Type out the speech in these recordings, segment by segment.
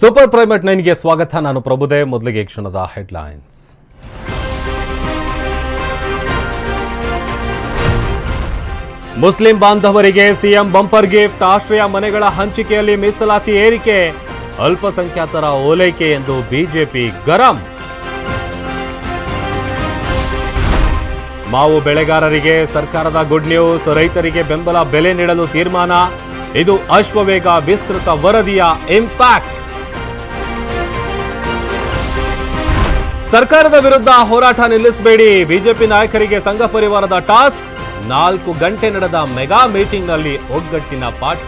Super primate ನೈನ್ಗೆ ಸ್ವಾಗತ. ನಾನು ಪ್ರಭುದೇ. ಮೊದಲಿಗೆ ಕ್ಷಣದ ಹೆಡ್ಲೈನ್ಸ್ ಮುಸ್ಲಿಂ ಬಾಂಧವರಿಗೆ ಸಿಎಂ ಬಂಪರ್ ಗಿಫ್ಟ್. ಆಶ್ರಯ ಮನೆಗಳ ಹಂಚಿಕೆಯಲ್ಲಿ ಮೀಸಲಾತಿ ಏರಿಕೆ. ಅಲ್ಪಸಂಖ್ಯಾತರ ಓಲೈಕೆ ಎಂದು ಬಿಜೆಪಿ ಗರಂ. ಮಾವು ಬೆಳೆಗಾರರಿಗೆ ಸರ್ಕಾರದ ಗುಡ್ ನ್ಯೂಸ್ ರೈತರಿಗೆ ಬೆಂಬಲ ಬೆಲೆ ನೀಡಲು ತೀರ್ಮಾನ. ಇದು ಅಶ್ವವೇಗ ವಿಸ್ತೃತ ವರದಿಯ ಇಂಪ್ಯಾಕ್ಟ್ ಸರ್ಕಾರದ ವಿರುದ್ಧ ಹೋರಾಟ ನಿಲ್ಲಿಸಬೇಡಿ. ಬಿಜೆಪಿ ನಾಯಕರಿಗೆ ಸಂಘ ಪರಿವಾರದ ಟಾಸ್ಕ್. ನಾಲ್ಕು ಗಂಟೆ ನಡೆದ ಮೆಗಾ ಮೀಟಿಂಗ್ನಲ್ಲಿ ಒಗ್ಗಟ್ಟಿನ ಪಾಠ.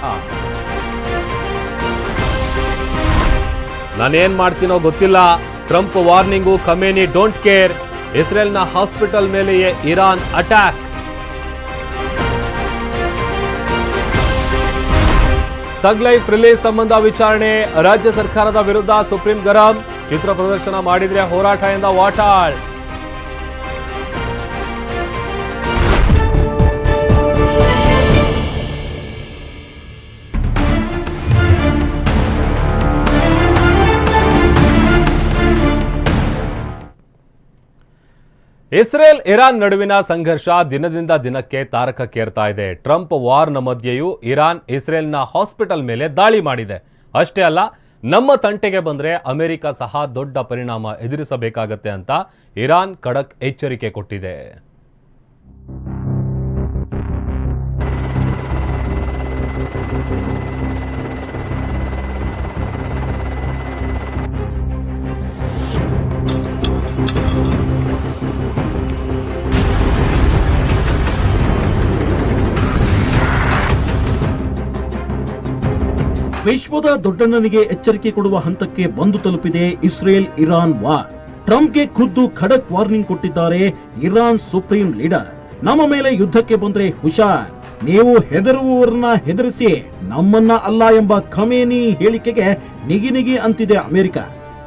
ನಾನೇನ್ ಮಾಡ್ತೀನೋ ಗೊತ್ತಿಲ್ಲ. Trump warning Khamenei don't care. ಇಸ್ರೇಲ್ನ hospital ಮೇಲೆಯೇ Iran attack. Thug Life release ಸಂಬಂಧ ವಿಚಾರಣೆ. ರಾಜ್ಯ ಸರ್ಕಾರದ ವಿರುದ್ಧ ಸುಪ್ರೀಂ ಗರಂ. ಚಿತ್ರ ಪ್ರದರ್ಶನ ಮಾಡಿದ್ರೆ ಹೋರಾಟ ಎಂದ ವಾಟಾಳ್. ಇಸ್ರೇಲ್ ಇರಾನ್ ನಡುವಿನ ಸಂಘರ್ಷ ದಿನದಿಂದ ದಿನಕ್ಕೆ ತಾರಕಕ್ಕೇರ್ತಾ ಇದೆ. ಟ್ರಂಪ್ ವಾರ್ನ ಮಧ್ಯೆಯೂ ಇರಾನ್ ಇಸ್ರೇಲ್ನ ಹಾಸ್ಪಿಟಲ್ ಮೇಲೆ ದಾಳಿ ಮಾಡಿದೆ. ಅಷ್ಟೇ ಅಲ್ಲ ನಮ್ಮ ತಂಟೆಗೆ ಬಂದ್ರೆ ಅಮೆರಿಕ ಸಹ ದೊಡ್ಡ ಪರಿಣಾಮ ಎದುರಿಸಬೇಕಾಗತ್ತೆ ಅಂತ ಇರಾನ್ ಖಡಕ್ ಎಚ್ಚರಿಕೆ ಕೊಟ್ಟಿದೆ. ವಿಶ್ವದ ದೊಡ್ಡಣ್ಣನಿಗೆ ಎಚ್ಚರಿಕೆ ಕೊಡುವ ಹಂತಕ್ಕೆ ಬಂದು ತಲುಪಿದೆ ಇಸ್ರೇಲ್ ಇರಾನ್ ವಾರ್. ಟ್ರಂಪ್ಗೆ ಖುದ್ದು ಖಡಕ್ ವಾರ್ನಿಂಗ್ ಕೊಟ್ಟಿದ್ದಾರೆ ಇರಾನ್ ಸುಪ್ರೀಂ ಲೀಡರ್. ನಮ್ಮ ಮೇಲೆ ಯುದ್ಧಕ್ಕೆ ಬಂದ್ರೆ ಹುಷಾರ್. ನೀವು ಹೆದರುವವರನ್ನ ಹೆದರಿಸಿ ನಮ್ಮನ್ನ ಅಲ್ಲ ಎಂಬ ಖಮೇನಿ ಹೇಳಿಕೆಗೆ ನಿಗಿ ನಿಗಿ ಅಂತಿದೆ ಅಮೆರಿಕ.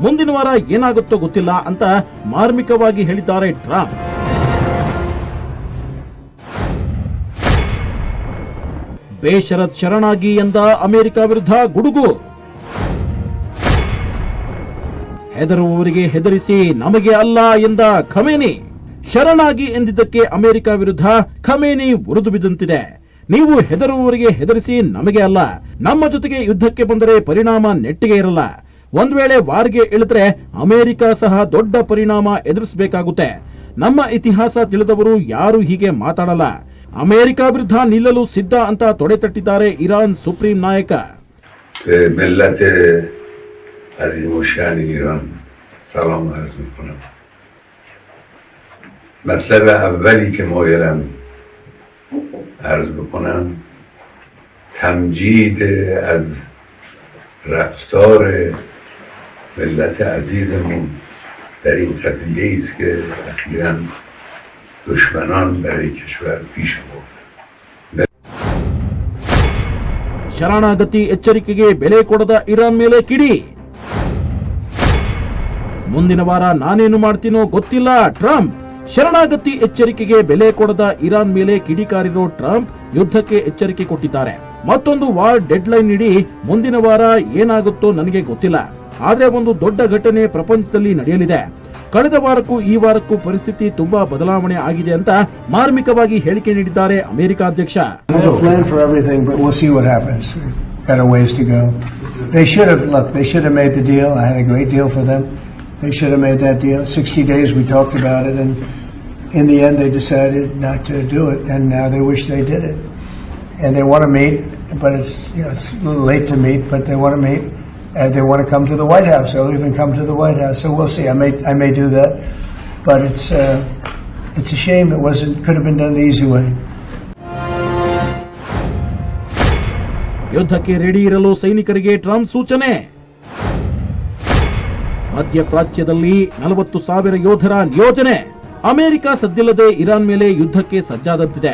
ಮುಂದಿನ ವಾರ ಏನಾಗುತ್ತೋ ಗೊತ್ತಿಲ್ಲ ಅಂತ ಮಾರ್ಮಿಕವಾಗಿ ಹೇಳಿದ್ದಾರೆ ಟ್ರಂಪ್. ಬೇಷರತ್ ಶರಣಾಗಿ ಎಂದ ಅಮೆರಿಕ ವಿರುದ್ಧ ಗುಡುಗು. ಹೆದರುವವರಿಗೆ ಹೆದರಿಸಿ ನಮಗೆ ಅಲ್ಲ ಎಂದ ಖಮೇನಿ. ಶರಣಾಗಿ ಎಂದಿದ್ದಕ್ಕೆ ಅಮೆರಿಕ ವಿರುದ್ಧ ಖಮೇನಿ ಉರಿದು ಬಿದ್ದಂತಿದೆ. ನೀವು ಹೆದರುವವರಿಗೆ ಹೆದರಿಸಿ ನಮಗೆ ಅಲ್ಲ. ನಮ್ಮ ಜೊತೆಗೆ ಯುದ್ಧಕ್ಕೆ ಬಂದರೆ ಪರಿಣಾಮ ನೆಟ್ಟಿಗೆ ಇರಲ್ಲ. ಒಂದ್ ವೇಳೆ ವಾರ್ಗೆ ಇಳಿದ್ರೆ ಅಮೆರಿಕ ಸಹ ದೊಡ್ಡ ಪರಿಣಾಮ ಎದುರಿಸಬೇಕಾಗುತ್ತೆ. ನಮ್ಮ ಇತಿಹಾಸ ತಿಳಿದವರು ಯಾರು ಹೀಗೆ ಮಾತಾಡಲ್ಲ. ಅಮೆರಿಕ ವಿರುದ್ಧ ನಿಲ್ಲಲು ಸಿದ್ಧ ಅಂತ ತೊಡೆತಟ್ಟಿದ್ದಾರೆ ಇರಾನ್ ಸುಪ್ರೀಂ ನಾಯಕ به ملت عظیم و شأن ایران سلام عرض میکنم مطلب اولی که مایلم عرض بکنم تمجید از رفتار ملت عزیزمون در این قضیه است که اخیرا دشمنان برای کشور پیش برد ಶರಣಾಗತಿ ಎಚ್ಚರಿಕೆಗೆ ಬೆಲೆ ಕೊಡದ ಇರಾನ್ ಮೇಲೆ ಕಿಡಿ ಮುಂದಿನ ವಾರ ನಾನೇನು ಮಾಡ್ತೀನೋ ಗೊತ್ತಿಲ್ಲ ಟ್ರಂಪ್ ಶರಣಾಗತಿ ಎಚ್ಚರಿಕೆಗೆ ಬೆಲೆ ಕೊಡದ ಇರಾನ್ ಮೇಲೆ ಕಿಡಿಕಾರಿರೋ ಟ್ರಂಪ್ ಯುದ್ಧಕ್ಕೆ ಎಚ್ಚರಿಕೆ ಕೊಟ್ಟಿದ್ದಾರೆ ಮತ್ತೊಂದು ವಾರ್ ಡೆಡ್ ಲೈನ್ ನೀಡಿ ಮುಂದಿನ ವಾರ ಏನಾಗುತ್ತೋ ನನಗೆ ಗೊತ್ತಿಲ್ಲ ಆದ್ರೆ ಒಂದು ದೊಡ್ಡ ಘಟನೆ ಪ್ರಪಂಚದಲ್ಲಿ ನಡೆಯಲಿದೆ ಕಳೆದ ವಾರಕ್ಕೂ ಈ ವಾರಕ್ಕೂ ಪರಿಸ್ಥಿತಿ ತುಂಬಾ ಬದಲಾವಣೆ ಆಗಿದೆ ಅಂತ ಮಾರ್ಮಿಕವಾಗಿ ಹೇಳಿಕೆ ನೀಡಿದ್ದಾರೆ ಅಮೆರಿಕ ಅಧ್ಯಕ್ಷ I have a plan for everything, but we'll see what happens. Got a ways to go. They should have, look, they should have made the deal. I had a great deal for them. They should have made that deal. 60 days we talked about it, and in the end they decided not to do it, and now they wish they did it. And they want to meet, but it's, you know, it's a little late to meet, but they want to meet. And they want to come to the White House. They'll even come to the White House. So we'll see. I may, I may do that. But it's, uh, it's a shame it wasn't, could have been done the easy way. ಯುದ್ಧಕ್ಕೆ ready ಇರಲು ಸೈನಿಕರಿಗೆ Trump ಸೂಚನೆ ಮಧ್ಯಪ್ರಾಚ್ಯದಲ್ಲಿ ನಲವತ್ತು ಸಾವಿರ ಯೋಧರ ನಿಯೋಜನೆ America ಸದ್ದಿಲ್ಲದೆ Iran ಮೇಲೆ ಯುದ್ಧಕ್ಕೆ ಸಜ್ಜಾದಂತಿದೆ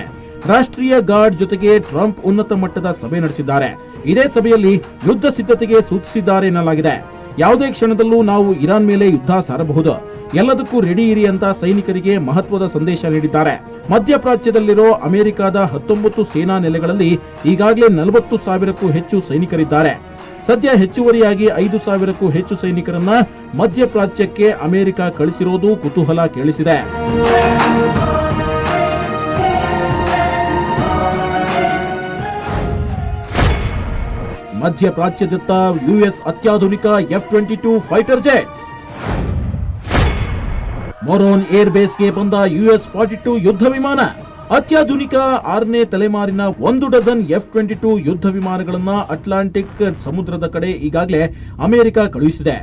ರಾಷ್ಟ್ರೀಯ ಗಾರ್ಡ್ ಜೊತೆಗೆ ಟ್ರಂಪ್ ಉನ್ನತ ಮಟ್ಟದ ಸಭೆ ನಡೆಸಿದ್ದಾರೆ ಇದೇ ಸಭೆಯಲ್ಲಿ ಯುದ್ಧ ಸಿದ್ಧತೆಗೆ ಸೂಚಿಸಿದ್ದಾರೆ ಎನ್ನಲಾಗಿದೆ. ಯಾವುದೇ ಕ್ಷಣದಲ್ಲೂ ನಾವು ಇರಾನ್ ಮೇಲೆ ಯುದ್ಧ ಸಾರಬಹುದು. ಎಲ್ಲದಕ್ಕೂ ರೆಡಿ ಇರಿ ಅಂತ ಸೈನಿಕರಿಗೆ ಮಹತ್ವದ ಸಂದೇಶ ನೀಡಿದ್ದಾರೆ. ಮಧ್ಯಪ್ರಾಚ್ಯದಲ್ಲಿರೋ ಅಮೆರಿಕದ ಹತ್ತೊಂಬತ್ತು ಸೇನಾ ನೆಲೆಗಳಲ್ಲಿ ಈಗಾಗಲೇ ನಲವತ್ತು ಸಾವಿರಕ್ಕೂ ಹೆಚ್ಚು ಸೈನಿಕರಿದ್ದಾರೆ. ಸದ್ಯ ಹೆಚ್ಚುವರಿಯಾಗಿ ಐದು ಸಾವಿರಕ್ಕೂ ಹೆಚ್ಚು ಸೈನಿಕರನ್ನ ಮಧ್ಯಪ್ರಾಚ್ಯಕ್ಕೆ ಅಮೆರಿಕ ಕಳಿಸಿರೋದು ಕುತೂಹಲ ಕೇಳಿಸಿದೆ. ಮಧ್ಯಪ್ರಾಚ್ಯದತ್ತ ಯುಎಸ್ ಅತ್ಯಾಧುನಿಕ F twenty two fighter jet. Moron air ಬೇಸ್ಗೆ ಬಂದ ಯುಎಸ್ ಫಾರ್ಟಿ ಟೂ ಯುದ್ಧ ವಿಮಾನ. ಅತ್ಯಾಧುನಿಕ ಆರನೇ ತಲೆಮಾರಿನ ಒಂದು ಡಜನ್ ಎಫ್ ಟ್ವೆಂಟಿ ಟೂ ಯುದ್ಧ ವಿಮಾನಗಳನ್ನು ಅಟ್ಲಾಂಟಿಕ್ ಸಮುದ್ರದ ಕಡೆ ಈಗಾಗಲೇ ಅಮೆರಿಕ ಕಳುಹಿಸಿದೆ.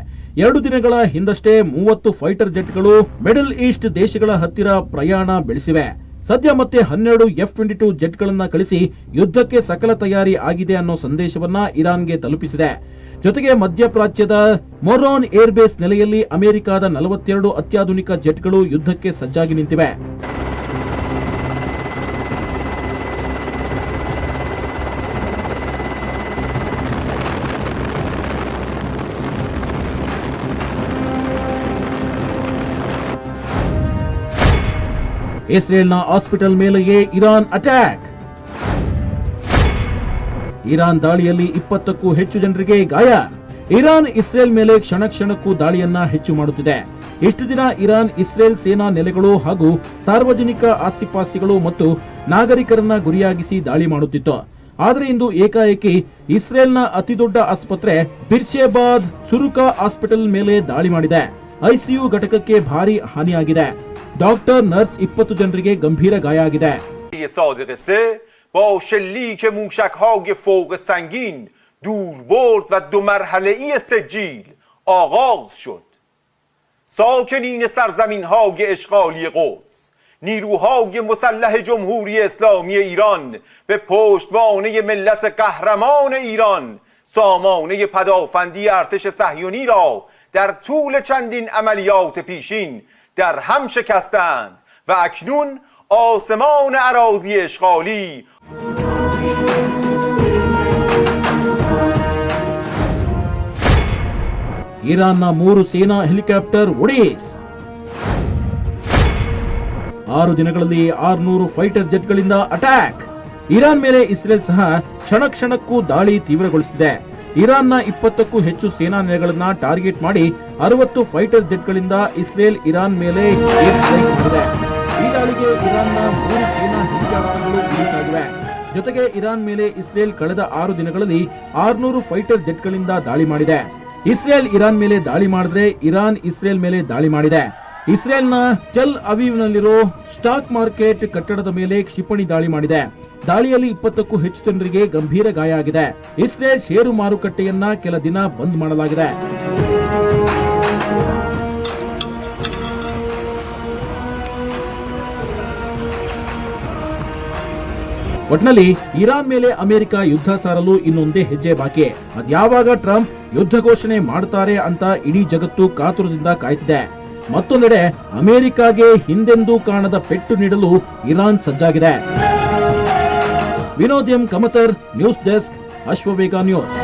ಎರಡು ದಿನಗಳ ಹಿಂದಷ್ಟೇ ಮೂವತ್ತು ಫೈಟರ್ ಜೆಟ್ಗಳು ಮಿಡಲ್ ಈಸ್ಟ್ ದೇಶಗಳ ಹತ್ತಿರ ಪ್ರಯಾಣ ಬೆಳೆಸಿವೆ. ಸದ್ಯ ಮತ್ತೆ ಹನ್ನೆರಡು ಎಫ್ ಟ್ವೆಂಟಿ ಟೂ ಜೆಟ್ಗಳನ್ನ ಕಳಿಸಿ ಯುದ್ಧಕ್ಕೆ ಸಕಲ ತಯಾರಿ ಆಗಿದೆ ಅನ್ನೋ ಸಂದೇಶವನ್ನ ಇರಾನ್ಗೆ ತಲುಪಿಸಿದೆ. ಜೊತೆಗೆ ಮಧ್ಯಪ್ರಾಚ್ಯದ ಮೊರೋನ್ ಏರ್ಬೇಸ್ ನೆಲೆಯಲ್ಲಿ ಅಮೆರಿಕದ ನಲವತ್ತೆರಡು ಅತ್ಯಾಧುನಿಕ ಜೆಟ್ಗಳು ಯುದ್ಧಕ್ಕೆ ಸಜ್ಜಾಗಿ ನಿಂತಿವೆ. ಇಸ್ರೇಲ್ನ ಹಾಸ್ಪಿಟಲ್ ಮೇಲೆಯೇ ಇರಾನ್ ಅಟ್ಯಾಕ್. ಇರಾನ್ ದಾಳಿಯಲ್ಲಿ ಇಪ್ಪತ್ತಕ್ಕೂ ಹೆಚ್ಚು ಜನರಿಗೆ ಗಾಯ. ಇರಾನ್ ಇಸ್ರೇಲ್ ಮೇಲೆ ಕ್ಷಣ ಕ್ಷಣಕ್ಕೂ ದಾಳಿಯನ್ನ ಹೆಚ್ಚು ಮಾಡುತ್ತಿದೆ. ಇಷ್ಟು ದಿನ ಇರಾನ್ ಇಸ್ರೇಲ್ ಸೇನಾ ನೆಲೆಗಳು ಹಾಗೂ ಸಾರ್ವಜನಿಕ ಆಸ್ತಿಪಾಸ್ತಿಗಳು ಮತ್ತು ನಾಗರಿಕರನ್ನ ಗುರಿಯಾಗಿಸಿ ದಾಳಿ ಮಾಡುತ್ತಿತ್ತು. ಆದರೆ ಇಂದು ಏಕಾಏಕಿ ಇಸ್ರೇಲ್ನ ಅತಿದೊಡ್ಡ ಆಸ್ಪತ್ರೆ ಬಿರ್ಸೇಬಾದ್ ಸುರುಕಾ ಹಾಸ್ಪಿಟಲ್ ಮೇಲೆ ದಾಳಿ ಮಾಡಿದೆ. ಐಸಿಯು ಘಟಕಕ್ಕೆ ಭಾರಿ ಹಾನಿಯಾಗಿದೆ. ಡಾಕ್ಟರ್ ನರ್ಸ್ ಇಪ್ಪತ್ತು ಜನರಿಗೆ ಗಂಭೀರ ಗಾಯ ಆಗಿದೆ صادق سه با شلیک موشک های فوق سنگین دور برد و دو مرحله ای سجیل آغاز شد ساکنین سرزمین های اشغالی قدس نیروهای مسلح جمهوری اسلامی ایران به پشتوانه ملت قهرمان ایران سامانه پدافندی ارتش صهیونی را در طول چندین عملیات پیشین در هم شکستند و اکنون آسمان عراضی اشغالی ಇರಾನ್ನ ಮೂರು ಸೇನಾ ಹೆಲಿಕಾಪ್ಟರ್ ಒಡೀಸ್ ಆರು ದಿನಗಳಲ್ಲಿ ಆರ್ನೂರು ಫೈಟರ್ ಜೆಟ್ಗಳಿಂದ ಅಟ್ಯಾಕ್ ಇರಾನ್ ಮೇಲೆ ಇಸ್ರೇಲ್ ಸಹ ಕ್ಷಣ ಕ್ಷಣಕ್ಕೂ ದಾಳಿ ತೀವ್ರಗೊಳಿಸುತ್ತಿದೆ ಇರಾನ್ನ ಇಪ್ಪತ್ತಕ್ಕೂ ಹೆಚ್ಚು ಸೇನಾ ನೆಲೆಗಳನ್ನ ಟಾರ್ಗೆಟ್ ಮಾಡಿ ಅರವತ್ತು ಫೈಟರ್ ಜೆಟ್ಗಳಿಂದ ಇಸ್ರೇಲ್, ಇರಾನ್ ಮೇಲೆ ಈ ದಾಳಿಗೆ ಇರಾನ್ನ ಮೂರು ಸೇನಾ ಹೆಲಿಕಾಪ್ಟರ್ಗಳು ಗುರಿಸಾಗಿವೆ ಜೊತೆಗೆ ಇರಾನ್ ಮೇಲೆ ಇಸ್ರೇಲ್ ಕಳೆದ ಆರು ದಿನಗಳಲ್ಲಿ ಆರ್ನೂರು ಫೈಟರ್ ಜೆಟ್ಗಳಿಂದ ದಾಳಿ ಮಾಡಿದೆ. ಇಸ್ರೇಲ್, ಇರಾನ್ ಮೇಲೆ ದಾಳಿ ಮಾಡಿದ್ರೆ ಇರಾನ್, ಇಸ್ರೇಲ್ ಮೇಲೆ ದಾಳಿ ಮಾಡಿದೆ. ಇಸ್ರೇಲ್ನ ಟೆಲ್ ಅವೀವ್ನಲ್ಲಿರೋ ಸ್ಟಾಕ್ ಮಾರ್ಕೆಟ್ ಕಟ್ಟಡದ ಮೇಲೆ ಕ್ಷಿಪಣಿ ದಾಳಿ ಮಾಡಿದೆ. ದಾಳಿಯಲ್ಲಿ ಇಪ್ಪತ್ತಕ್ಕೂ ಹೆಚ್ಚು ಜನರಿಗೆ ಗಂಭೀರ ಗಾಯ ಆಗಿದೆ. ಇಸ್ರೇಲ್ ಷೇರು ಮಾರುಕಟ್ಟೆಯನ್ನ ಕೆಲ ದಿನ ಬಂದ್ ಮಾಡಲಾಗಿದೆ. ಒಟ್ನಲ್ಲಿ ಇರಾನ್ ಮೇಲೆ ಅಮೆರಿಕ ಯುದ್ಧ ಸಾರಲು ಇನ್ನೊಂದೇ ಹೆಜ್ಜೆ ಬಾಕಿ. ಅದ್ಯಾವಾಗ ಟ್ರಂಪ್ ಯುದ್ಧ ಘೋಷಣೆ ಮಾಡ್ತಾರೆ ಅಂತ ಇಡೀ ಜಗತ್ತು ಕಾತುರದಿಂದ ಕಾಯ್ತಿದೆ. ಮತ್ತೊಂದೆಡೆ ಅಮೆರಿಕಾಗೆ ಹಿಂದೆಂದೂ ಕಾಣದ ಪೆಟ್ಟು ನೀಡಲು ಇರಾನ್ ಸಜ್ಜಾಗಿದೆ. Vinod Kamatar, news desk, Ashwavega news.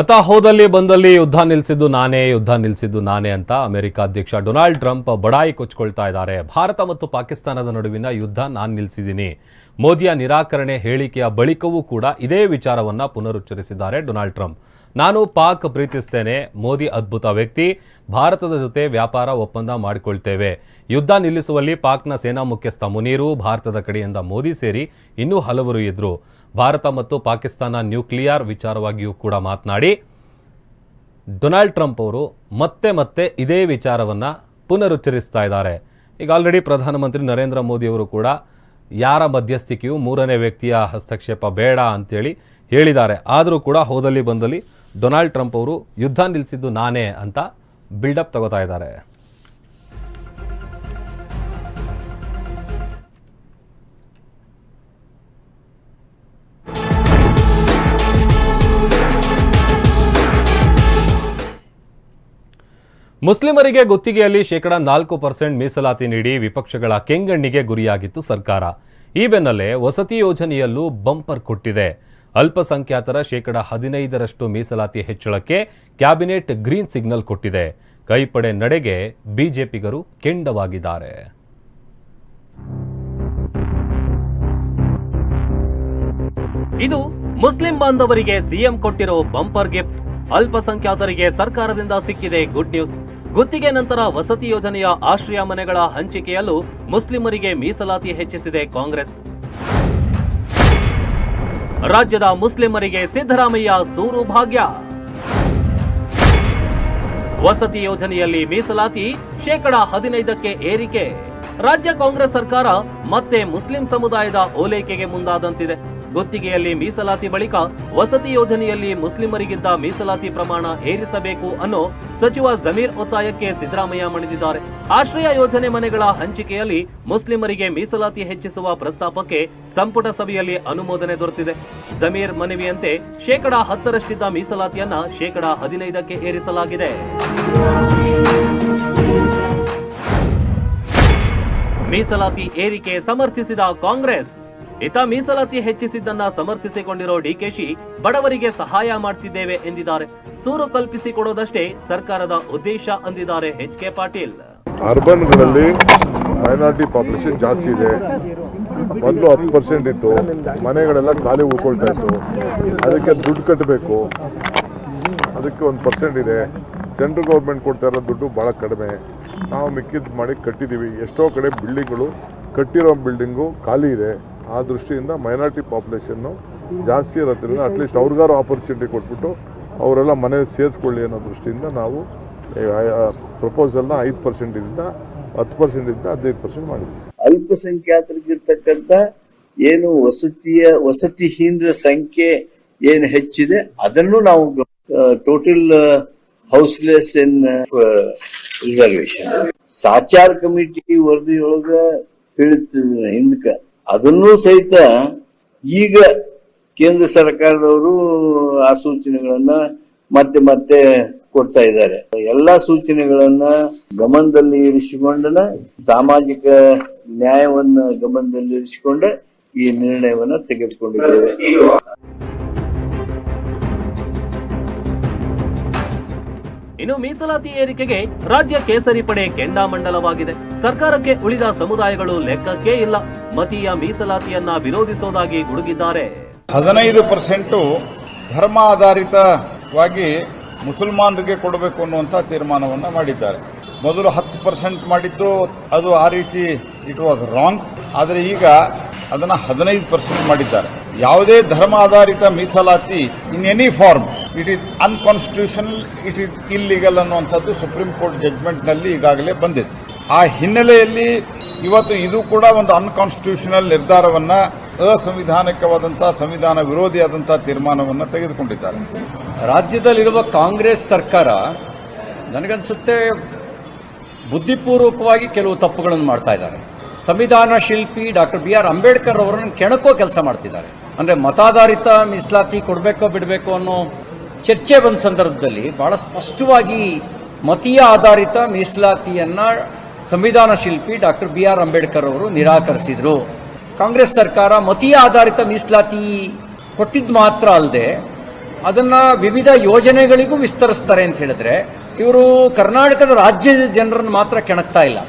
ಅತ ಹೋದಲ್ಲಿ ಬಂದಲ್ಲಿ ಯುದ್ಧ ನಿಲ್ಲಿಸಿದ್ದು ನಾನೇ, ಯುದ್ಧ ನಿಲ್ಲಿಸಿದ್ದು ನಾನೇ ಅಂತ ಅಮೆರಿಕ ಅಧ್ಯಕ್ಷ ಡೊನಾಲ್ಡ್ ಟ್ರಂಪ್ ಬಡಾಯಿ ಕೊಚ್ಕೊಳ್ತಾ ಇದ್ದಾರೆ. ಭಾರತ ಮತ್ತು ಪಾಕಿಸ್ತಾನದ ನಡುವಿನ ಯುದ್ಧ ನಾನು ನಿಲ್ಲಿಸಿದ್ದೀನಿ ಮೋದಿಯ ನಿರಾಕರಣೆ ಹೇಳಿಕೆಯ ಬಳಿಕವೂ ಕೂಡ ಇದೇ ವಿಚಾರವನ್ನ ಪುನರುಚ್ಚರಿಸಿದ್ದಾರೆ ಡೊನಾಲ್ಡ್ ಟ್ರಂಪ್. ನಾನು ಪಾಕ್ ಪ್ರೀತಿಸ್ತೇನೆ. ಮೋದಿ ಅದ್ಭುತ ವ್ಯಕ್ತಿ. ಭಾರತದ ಜೊತೆ ವ್ಯಾಪಾರ ಒಪ್ಪಂದ ಮಾಡಿಕೊಳ್ತೇವೆ. ಯುದ್ಧ ನಿಲ್ಲಿಸುವಲ್ಲಿ ಪಾಕ್ನ ಸೇನಾ ಮುಖ್ಯಸ್ಥ ಮುನೀರು, ಭಾರತದ ಕಡೆಯಿಂದ ಮೋದಿ ಸೇರಿ ಇನ್ನೂ ಹಲವರು ಇದ್ರು ಭಾರತ ಮತ್ತು ಪಾಕಿಸ್ತಾನ ನ್ಯೂಕ್ಲಿಯರ್ ವಿಚಾರವಾಗಿಯೂ ಕೂಡ ಮಾತನಾಡಿ. ಡೊನಾಲ್ಡ್ ಟ್ರಂಪ್ ಅವರು ಮತ್ತೆ ಮತ್ತೆ ಇದೇ ವಿಚಾರವನ್ನು ಪುನರುಚ್ಚರಿಸ್ತಾ ಇದ್ದಾರೆ. ಈಗ ಆಲ್ರೆಡಿ ಪ್ರಧಾನಮಂತ್ರಿ ನರೇಂದ್ರ ಮೋದಿ ಅವರು ಕೂಡ ಯಾರ ಮಧ್ಯಸ್ಥಿಕೆಯು ಮೂರನೇ ವ್ಯಕ್ತಿಯ ಹಸ್ತಕ್ಷೇಪ ಬೇಡ ಅಂತೇಳಿ ಹೇಳಿದ್ದಾರೆ. ಆದರೂ ಕೂಡ ಹೋದಲ್ಲಿ ಬಂದಲ್ಲಿ ಡೊನಾಲ್ಡ್ ಟ್ರಂಪ್ ಅವರು ಯುದ್ಧ ನಿಲ್ಲಿಸಿದ್ದು ನಾನೇ ಅಂತ ಬಿಲ್ಡಪ್ ತಗೋತಾ ಇದ್ದಾರೆ. ಮುಸ್ಲಿಮರಿಗೆ ಗುತ್ತಿಗೆಯಲ್ಲಿ ಶೇಕಡ ನಾಲ್ಕು ಪರ್ಸೆಂಟ್ ಮೀಸಲಾತಿ ನೀಡಿ ವಿಪಕ್ಷಗಳ ಕೆಂಗಣ್ಣಿಗೆ ಗುರಿಯಾಗಿತ್ತು ಸರ್ಕಾರ. ಈ ಬೆನ್ನಲ್ಲೇ ವಸತಿ ಯೋಜನೆಯಲ್ಲೂ ಬಂಪರ್ ಕೊಟ್ಟಿದೆ. ಅಲ್ಪಸಂಖ್ಯಾತರ ಶೇಕಡ ಹದಿನೈದರಷ್ಟು ಮೀಸಲಾತಿ ಹೆಚ್ಚಳಕ್ಕೆ ಕ್ಯಾಬಿನೆಟ್ ಗ್ರೀನ್ ಸಿಗ್ನಲ್ ಕೊಟ್ಟಿದೆ. ಕೈಪಡೆ ನಡೆಗೆ ಬಿಜೆಪಿಗರು ಕೆಂಡವಾಗಿದ್ದಾರೆ. ಇದು ಮುಸ್ಲಿಂ ಬಾಂಧವರಿಗೆ ಸಿಎಂ ಕೊಟ್ಟಿರೋ ಬಂಪರ್ ಗಿಫ್ಟ್. ಅಲ್ಪಸಂಖ್ಯಾತರಿಗೆ ಸರ್ಕಾರದಿಂದ ಸಿಕ್ಕಿದೆ ಗುಡ್ ನ್ಯೂಸ್. ಗುತ್ತಿಗೆ ನಂತರ ವಸತಿ ಯೋಜನೆಯ ಆಶ್ರಯ ಮನೆಗಳ ಹಂಚಿಕೆಯಲ್ಲೂ ಮುಸ್ಲಿಮರಿಗೆ ಮೀಸಲಾತಿ ಹೆಚ್ಚಿಸಿದೆ ಕಾಂಗ್ರೆಸ್. ರಾಜ್ಯದ ಮುಸ್ಲಿಮರಿಗೆ ಸಿದ್ದರಾಮಯ್ಯ ಸೂರು ಭಾಗ್ಯ ವಸತಿ ಯೋಜನೆಯಲ್ಲಿ ಮೀಸಲಾತಿ ಶೇಕಡ ಹದಿನೈದಕ್ಕೆ ಏರಿಕೆ. ರಾಜ್ಯ ಕಾಂಗ್ರೆಸ್ ಸರ್ಕಾರ ಮತ್ತೆ ಮುಸ್ಲಿಂ ಸಮುದಾಯದ ಓಲೈಕೆಗೆ ಮುಂದಾದಂತಿದೆ. ಗುತ್ತಿಗೆಯಲ್ಲಿ ಮೀಸಲಾತಿ ಬಳಿಕ ವಸತಿ ಯೋಜನೆಯಲ್ಲಿ ಮುಸ್ಲಿಮರಿಗಿದ್ದ ಮೀಸಲಾತಿ ಪ್ರಮಾಣ ಏರಿಸಬೇಕು ಅನ್ನೋ ಸಚಿವ ಜಮೀರ್ ಒತ್ತಾಯಕ್ಕೆ ಸಿದ್ದರಾಮಯ್ಯ ಮಣಿದಿದ್ದಾರೆ. ಆಶ್ರಯ ಯೋಜನೆ ಮನೆಗಳ ಹಂಚಿಕೆಯಲ್ಲಿ ಮುಸ್ಲಿಮರಿಗೆ ಮೀಸಲಾತಿ ಹೆಚ್ಚಿಸುವ ಪ್ರಸ್ತಾಪಕ್ಕೆ ಸಂಪುಟ ಸಭೆಯಲ್ಲಿ ಅನುಮೋದನೆ ದೊರೆತಿದೆ. ಜಮೀರ್ ಮನವಿಯಂತೆ ಶೇಕಡ ಹತ್ತರಷ್ಟಿದ್ದ ಮೀಸಲಾತಿಯನ್ನ ಶೇಕಡ ಹದಿನೈದಕ್ಕೆ ಏರಿಸಲಾಗಿದೆ. ಮೀಸಲಾತಿ ಏರಿಕೆ ಸಮರ್ಥಿಸಿದ ಕಾಂಗ್ರೆಸ್. ಇತ ಮೀಸಲಾತಿ ಹೆಚ್ಚಿಸಿದ್ದನ್ನ ಸಮರ್ಥಿಸಿಕೊಂಡಿರೋ ಡಿಕೆಶಿ ಬಡವರಿಗೆ ಸಹಾಯ ಮಾಡ್ತಿದ್ದೇವೆ ಎಂದಿದ್ದಾರೆ. ಸೂರು ಕಲ್ಪಿಸಿಕೊಡೋದಷ್ಟೇ ಸರ್ಕಾರದ ಉದ್ದೇಶ ಅಂದಿದ್ದಾರೆ ಎಚ್ ಕೆ ಪಾಟೀಲ್. ಅರ್ಬನ್ಗಳಲ್ಲಿ ಮೈನಾರಿಟಿ ಪಾಪ್ಯುಲೇಷನ್ ಜಾಸ್ತಿ ಇದೆ. ಮೊದಲು ಹತ್ತು ಪರ್ಸೆಂಟ್ ಇತ್ತು. ಮನೆಗಳೆಲ್ಲ ಖಾಲಿ ಉಳ್ಕೊಳ್ತಾ ಇತ್ತು. ಅದಕ್ಕೆ ದುಡ್ಡು ಕಟ್ಟಬೇಕು. ಅದಕ್ಕೆ ಒಂದು ಪರ್ಸೆಂಟ್ ಇದೆ. ಸೆಂಟ್ರಲ್ ಗೌರ್ಮೆಂಟ್ ಕೊಡ್ತಾ ಇರೋ ದುಡ್ಡು ಭಾಳ ಕಡಿಮೆ. ನಾವು ಮಿಕ್ಕಿದ್ದು ಮಾಡಿ ಕಟ್ಟಿದ್ದೀವಿ. ಎಷ್ಟೋ ಕಡೆ ಬಿಲ್ಡಿಂಗ್ಗಳು ಕಟ್ಟಿರೋ ಬಿಲ್ಡಿಂಗು ಖಾಲಿ ಇದೆ. ಆ ದೃಷ್ಟಿಯಿಂದ ಮೈನಾರಿಟಿ ಪಾಪ್ಯುಲೇಷನ್ನು ಜಾಸ್ತಿ ಇರೋದ್ರಿಂದ ಅಟ್ಲೀಸ್ಟ್ ಅವ್ರಿಗಾರು ಆಪರ್ಚುನಿಟಿ ಕೊಟ್ಬಿಟ್ಟು ಅವರೆಲ್ಲ ಮನೇಲಿ ಸೇರಿಸ್ಕೊಳ್ಳಿ ಅನ್ನೋ ದೃಷ್ಟಿಯಿಂದ ನಾವು ಪ್ರಪೋಸಲ್ನ ಐದು ಪರ್ಸೆಂಟಿಂದ ಹತ್ತು ಪರ್ಸೆಂಟಿಂದ ಹದಿನೈದು ಪರ್ಸೆಂಟ್ ಮಾಡಿದ್ವಿ. ಅಲ್ಪಸಂಖ್ಯಾತರಿಗಿರ್ತಕ್ಕಂಥ ಏನು ವಸತಿಯ, ವಸತಿಹೀನರ ಸಂಖ್ಯೆ ಏನು ಹೆಚ್ಚಿದೆ, ಅದನ್ನು ನಾವು total houseless in reservation Sachar committee ವರದಿಯೊಳಗ ಹೇಳ್ತಿದ್ದ ಹಿಂದಕ ಅದನ್ನೂ ಸಹಿತ ಈಗ ಕೇಂದ್ರ ಸರ್ಕಾರದವರು ಆ ಸೂಚನೆಗಳನ್ನ ಮತ್ತೆ ಮತ್ತೆ ಕೊಡ್ತಾ ಇದ್ದಾರೆ. ಎಲ್ಲಾ ಸೂಚನೆಗಳನ್ನ ಗಮನದಲ್ಲಿ ಇರಿಸಿಕೊಂಡನ ಸಾಮಾಜಿಕ ನ್ಯಾಯವನ್ನ ಗಮನದಲ್ಲಿ ಇರಿಸಿಕೊಂಡ ಈ ನಿರ್ಣಯವನ್ನ ತೆಗೆದುಕೊಂಡಿದ್ದೇವೆ. ಇನ್ನು ಮೀಸಲಾತಿ ಏರಿಕೆಗೆ ರಾಜ್ಯ ಕೇಸರಿ ಪಡೆ ಕೆಂಡಾಮಂಡಲವಾಗಿದೆ. ಸರ್ಕಾರಕ್ಕೆ ಉಳಿದ ಸಮುದಾಯಗಳು ಲೆಕ್ಕಕ್ಕೇ ಇಲ್ಲ. ಮತೀಯ ಮೀಸಲಾತಿಯನ್ನ ವಿರೋಧಿಸೋದಾಗಿ ಗುಡುಗಿದ್ದಾರೆ. ಹದಿನೈದು ಪರ್ಸೆಂಟು ಧರ್ಮ ಆಧಾರಿತವಾಗಿ ಮುಸಲ್ಮಾನರಿಗೆ ಕೊಡಬೇಕು ಅನ್ನುವಂಥ ತೀರ್ಮಾನವನ್ನು ಮಾಡಿದ್ದಾರೆ. ಮೊದಲು ಹತ್ತು ಪರ್ಸೆಂಟ್ ಮಾಡಿದ್ದು, ಅದು ಆ ರೀತಿ ಇಟ್ ವಾಸ್ ರಾಂಗ್ ಆದರೆ ಈಗ ಅದನ್ನು ಹದಿನೈದು ಪರ್ಸೆಂಟ್ ಮಾಡಿದ್ದಾರೆ. ಯಾವುದೇ ಧರ್ಮ ಆಧಾರಿತ ಮೀಸಲಾತಿ in any form it is unconstitutional it is illegal ಅನ್ನುವಂಥದ್ದು ಸುಪ್ರೀಂ ಕೋರ್ಟ್ ಜಡ್ಜ್ಮೆಂಟ್ನಲ್ಲಿ ಈಗಾಗಲೇ ಬಂದಿದೆ. ಆ ಹಿನ್ನೆಲೆಯಲ್ಲಿ ಇವತ್ತು ಇದು ಕೂಡ ಒಂದು ಅನ್ಕಾನ್ಸ್ಟಿಟ್ಯೂಷನಲ್ ನಿರ್ಧಾರವನ್ನ ಅಸಂವಿಧಾನಿಕವಾದಂತಹ ಸಂವಿಧಾನ ವಿರೋಧಿಯಾದಂತಹ ತೀರ್ಮಾನವನ್ನು ತೆಗೆದುಕೊಂಡಿದ್ದಾರೆ. ರಾಜ್ಯದಲ್ಲಿರುವ ಕಾಂಗ್ರೆಸ್ ಸರ್ಕಾರ ನನಗನ್ಸುತ್ತೆ ಬುದ್ಧಿಪೂರ್ವಕವಾಗಿ ಕೆಲವು ತಪ್ಪುಗಳನ್ನು ಮಾಡ್ತಾ ಇದ್ದಾರೆ. ಸಂವಿಧಾನ ಶಿಲ್ಪಿ ಡಾಕ್ಟರ್ ಬಿ ಆರ್ ಅಂಬೇಡ್ಕರ್ ಅವರನ್ನು ಕೆಣಕೋ ಕೆಲಸ ಮಾಡ್ತಿದ್ದಾರೆ. ಅಂದ್ರೆ ಮತಾಧಾರಿತ ಮೀಸಲಾತಿ ಕೊಡಬೇಕೋ ಬಿಡಬೇಕೋ ಅನ್ನೋ ಚರ್ಚೆ ಬಂದ ಸಂದರ್ಭದಲ್ಲಿ ಬಹಳ ಸ್ಪಷ್ಟವಾಗಿ ಮತೀಯ ಆಧಾರಿತ ಮೀಸಲಾತಿಯನ್ನ ಸಂವಿಧಾನ ಶಿಲ್ಪಿ ಡಾಕ್ಟರ್ ಬಿ ಆರ್ ಅಂಬೇಡ್ಕರ್ ಅವರು ನಿರಾಕರಿಸಿದ್ರು. ಕಾಂಗ್ರೆಸ್ ಸರ್ಕಾರ ಮತೀಯ ಆಧಾರಿತ ಮೀಸಲಾತಿ ಕೊಟ್ಟಿದ್ದು ಮಾತ್ರ ಅಲ್ಲದೆ ಅದನ್ನ ವಿವಿಧ ಯೋಜನೆಗಳಿಗೂ ವಿಸ್ತರಿಸ್ತಾರೆ ಅಂತ ಹೇಳಿದ್ರೆ ಇವರು ಕರ್ನಾಟಕದ ರಾಜ್ಯದ ಜನರನ್ನು ಮಾತ್ರ ಕೆಣಕ್ತಾ ಇಲ್ಲ.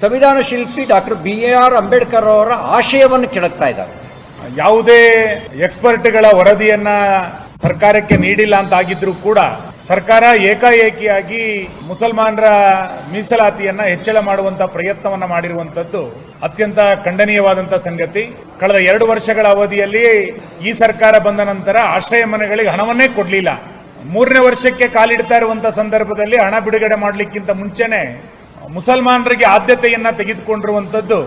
ಸಂವಿಧಾನ ಶಿಲ್ಪಿ ಡಾಕ್ಟರ್ ಬಿ ಆರ್ ಅಂಬೇಡ್ಕರ್ ಅವರ ಆಶಯವನ್ನು ಕೆಣಕ್ತಾ ಇದ್ದಾರೆ. ಯಾವುದೇ ಎಕ್ಸ್ಪರ್ಟ್ಗಳ ವರದಿಯನ್ನ ಸರ್ಕಾರಕ್ಕೆ ನೀಡಿಲ್ಲ ಅಂತ ಆಗಿದ್ರು ಕೂಡ ಸರ್ಕಾರ ಏಕಾಏಕಿಯಾಗಿ ಮುಸಲ್ಮಾನರ ಮೀಸಲಾತಿಯನ್ನ ಹೆಚ್ಚಳ ಮಾಡುವಂತ ಪ್ರಯತ್ನವನ್ನ ಮಾಡಿರುವಂತದ್ದು ಅತ್ಯಂತ ಖಂಡನೀಯವಾದಂತಹ ಸಂಗತಿ. ಕಳೆದ ಎರಡು ವರ್ಷಗಳ ಅವಧಿಯಲ್ಲಿ ಈ ಸರ್ಕಾರ ಬಂದ ನಂತರ ಆಶ್ರಯ ಮನೆಗಳಿಗೆ ಹಣವನ್ನೇ ಕೊಡಲಿಲ್ಲ. ಮೂರನೇ ವರ್ಷಕ್ಕೆ ಕಾಲಿಡ್ತಾ ಇರುವಂತಹ ಸಂದರ್ಭದಲ್ಲಿ ಹಣ ಬಿಡುಗಡೆ ಮಾಡಲಿಕ್ಕಿಂತ ಮುಂಚೆನೆ ಮುಸಲ್ಮಾನರಿಗೆ ಆದ್ಯತೆಯನ್ನ ತೆಗೆದುಕೊಂಡಿರುವಂತದ್ದು.